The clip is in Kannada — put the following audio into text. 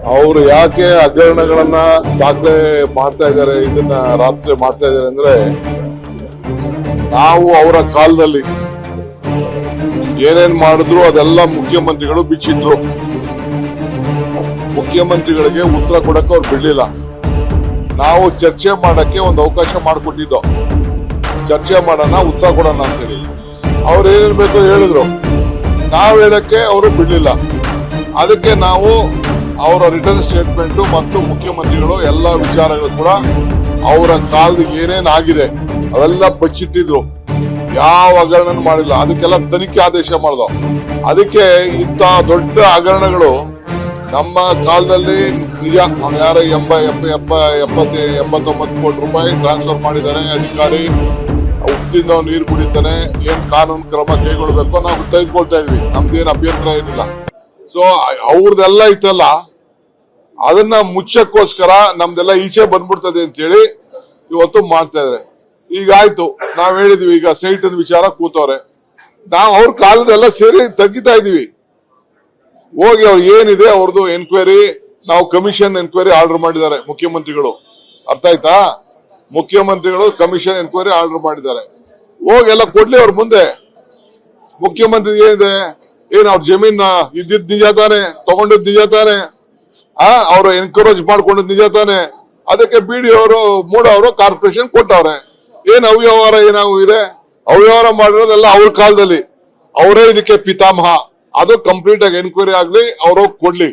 ಅವರು ಯಾಕೆ ಹಗರಣಗಳನ್ನ ದಾಖಲೆ ಮಾಡ್ತಾ ಇದ್ದಾರೆ, ಇದನ್ನ ರಾತ್ರಿ ಮಾಡ್ತಾ ಇದ್ದಾರೆ ಅಂದ್ರೆ, ನಾವು ಅವರ ಕಾಲದಲ್ಲಿ ಏನೇನ್ ಮಾಡಿದ್ರು ಅದೆಲ್ಲ ಮುಖ್ಯಮಂತ್ರಿಗಳು ಬಿಚ್ಚಿದ್ರು. ಮುಖ್ಯಮಂತ್ರಿಗಳಿಗೆ ಉತ್ತರ ಕೊಡಕ್ಕೆ ಅವ್ರು ಬಿಡ್ಲಿಲ್ಲ. ನಾವು ಚರ್ಚೆ ಮಾಡಕ್ಕೆ ಒಂದು ಅವಕಾಶ ಮಾಡಿಕೊಟ್ಟಿದ್ದೋ. ಚರ್ಚೆ ಮಾಡೋಣ, ಉತ್ತರ ಕೊಡೋಣ ಅಂತೇಳಿ ಅವ್ರು ಏನೇನ್ ಬೇಕು ಹೇಳಿದ್ರು. ನಾವು ಹೇಳಕ್ಕೆ ಅವರು ಬಿಡ್ಲಿಲ್ಲ. ಅದಕ್ಕೆ ನಾವು ಅವರ ರಿಟರ್ನ್ ಸ್ಟೇಟ್ಮೆಂಟ್ ಮತ್ತು ಮುಖ್ಯಮಂತ್ರಿಗಳು ಎಲ್ಲ ವಿಚಾರಗಳು ಕೂಡ ಅವರ ಕಾಲದ ಏನೇನ್ ಆಗಿದೆ, ಅವೆಲ್ಲ ಬಚ್ಚಿಟ್ಟಿದ್ರು. ಯಾವ ಹಗರಣ ಮಾಡಿಲ್ಲ. ಅದಕ್ಕೆಲ್ಲ ತನಿಖೆ ಆದೇಶ ಮಾಡ್ದು. ಅದಕ್ಕೆ ಇಂಥ ದೊಡ್ಡ ಹಗರಣಗಳು ನಮ್ಮ ಕಾಲದಲ್ಲಿ ನಿಜ, ಯಾರ ಎಂಬ ಎಪ್ಪ ಎಪ್ಪ ಎಪ್ಪತ್ತ ಎಂಬತ್ತೊಂಬತ್ತು ಕೋಟಿ ರೂಪಾಯಿ ಟ್ರಾನ್ಸ್ಫರ್ ಮಾಡಿದ್ದಾರೆ ಅಧಿಕಾರಿ. ಉಪ್ಪಿಂದ ನೀರು ಕುಡಿತಾನೆ, ಏನ್ ಕಾನೂನು ಕ್ರಮ ಕೈಗೊಳ್ಬೇಕು ನಾವು ತೆಗೆದುಕೊಳ್ತಾ ಇದ್ವಿ. ನಮ್ದೇನು ಅಭ್ಯಂತರ ಏನಿಲ್ಲ. ಸೊ ಅವ್ರದ್ದೆಲ್ಲ ಐತಲ್ಲ ಅದನ್ನ ಮುಚ್ಚಕ್ಕೋಸ್ಕರ ನಮ್ದೆಲ್ಲ ಈಚೆ ಬಂದ್ಬಿಡ್ತದೆ ಅಂತೇಳಿ ಇವತ್ತು ಮಾಡ್ತಾ ಇದಾರೆ ಈಗ ಆಯ್ತು, ನಾವ್ ಹೇಳಿದ್ವಿ, ಈಗ ಸೈಟ್ ವಿಚಾರ ಕೂತವ್ರೆ. ನಾವು ಅವ್ರ ಕಾಲದೆಲ್ಲ ಸೇರಿ ತಗ್ಗಿತಾ ಇದೀವಿ. ಹೋಗಿ ಅವ್ರು ಏನಿದೆ ಅವ್ರದ್ದು ಎನ್ಕ್ವೈರಿ ನಾವು ಕಮಿಷನ್ ಎನ್ಕ್ವೈರಿ ಆರ್ಡರ್ ಮಾಡಿದ್ದಾರೆ ಮುಖ್ಯಮಂತ್ರಿಗಳು. ಅರ್ಥ ಆಯ್ತಾ? ಮುಖ್ಯಮಂತ್ರಿಗಳು ಕಮಿಷನ್ ಎನ್ಕ್ವೈರಿ ಆರ್ಡರ್ ಮಾಡಿದ್ದಾರೆ. ಹೋಗಿ ಎಲ್ಲ ಕೊಡ್ಲಿ ಅವ್ರ ಮುಂದೆ. ಮುಖ್ಯಮಂತ್ರಿ ಏನಿದೆ? ಏನ್ ಅವ್ರ ಜಮೀನ್ ಇದ್ದಿದ್ ನಿಜ ತಾನೆ, ತಗೊಂಡಿದ್ ನಿಜ ತಾನೆ? ಆ, ಅವರು ಎನ್ಕರೇಜ್ ಮಾಡ್ಕೊಂಡು ನಿಜ ತಾನೆ. ಅದಕ್ಕೆ ಬಿ ಡಿ ಅವರು ಮೂಡ ಅವರು ಕಾರ್ಪೊರೇಷನ್ ಕೊಟ್ಟವ್ರೆ. ಏನ್ ಅವ್ಯವಹಾರ ಏನಾಗಿದೆ ಅವ್ಯವಹಾರ ಮಾಡಿರೋದೆಲ್ಲ ಅವ್ರ ಕಾಲದಲ್ಲಿ. ಅವರೇ ಇದಕ್ಕೆ ಪಿತಾಮಹ. ಅದು ಕಂಪ್ಲೀಟ್ ಆಗಿ ಎನ್ಕ್ವೈರಿ ಆಗ್ಲಿ, ಅವರು ಕೊಡ್ಲಿ.